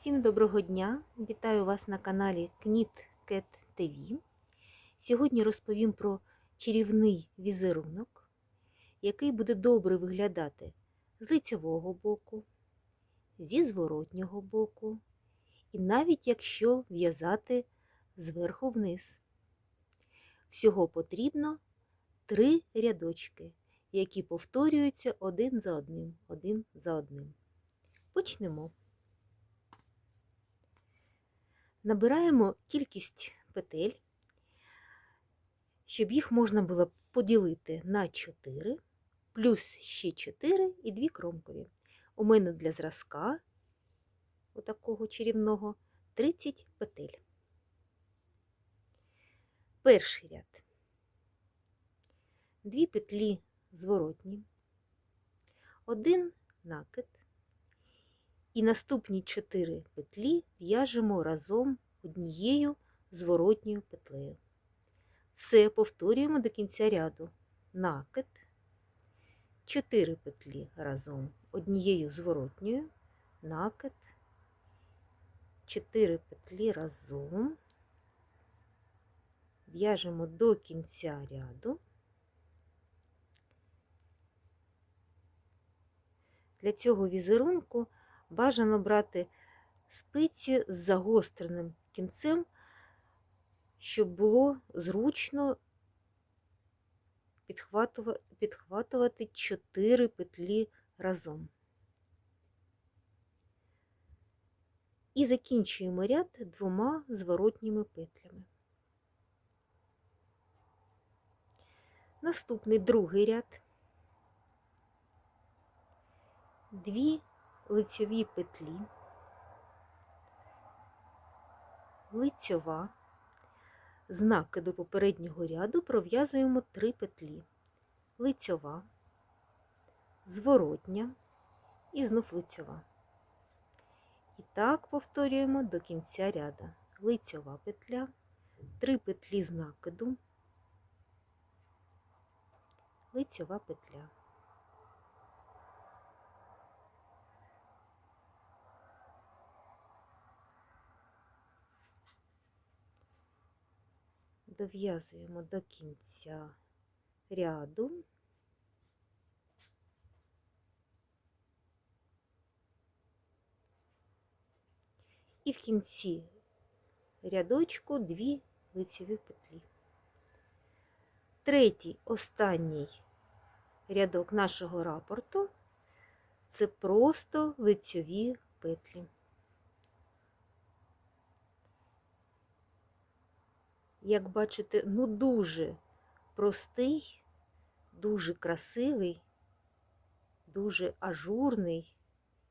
Всім доброго дня! Вітаю вас на каналі Knit Cat TV. Сьогодні розповім про чарівний візерунок, який буде добре виглядати з лицевого боку, зі зворотнього боку, і навіть якщо в'язати зверху вниз. Всього потрібно три рядочки, які повторюються один за одним, один за одним. Почнемо. Набираємо кількість петель, щоб їх можна було поділити на 4, плюс ще 4 і 2 кромкові. У мене для зразка, отакого чарівного, 30 петель. Перший ряд. Дві петлі зворотні, один накид. І наступні 4 петлі в'яжемо разом однією зворотньою петлею. Все повторюємо до кінця ряду. Накид, 4 петлі разом однією зворотньою, накид, 4 петлі разом, в'яжемо до кінця ряду. Для цього візерунку бажано брати спиці з загостреним кінцем, щоб було зручно підхватувати 4 петлі разом. І закінчуємо ряд двома зворотніми петлями. Наступний другий ряд. Дві лицьові петлі, лицьова, з накиду попереднього ряду пров'язуємо 3 петлі, лицьова, зворотня. І знов лицьова. І так повторюємо до кінця ряда. Лицьова петля, 3 петлі з накиду, лицьова петля. Дов'язуємо до кінця ряду. І в кінці рядочку дві лицеві петлі. Третій, останній рядок нашого рапорту це просто лицьові петлі. Як бачите, ну дуже простий, дуже красивий, дуже ажурний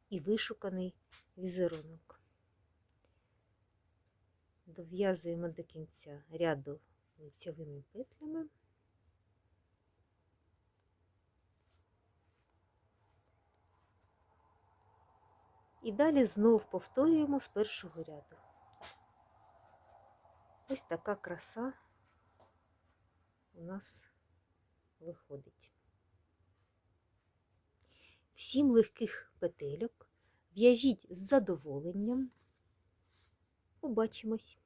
і вишуканий візерунок. Дов'язуємо до кінця ряду лицьовими петлями. І далі знов повторюємо з першого ряду. Ось така краса у нас виходить. Всім легких петельок. В'яжіть з задоволенням. Побачимось!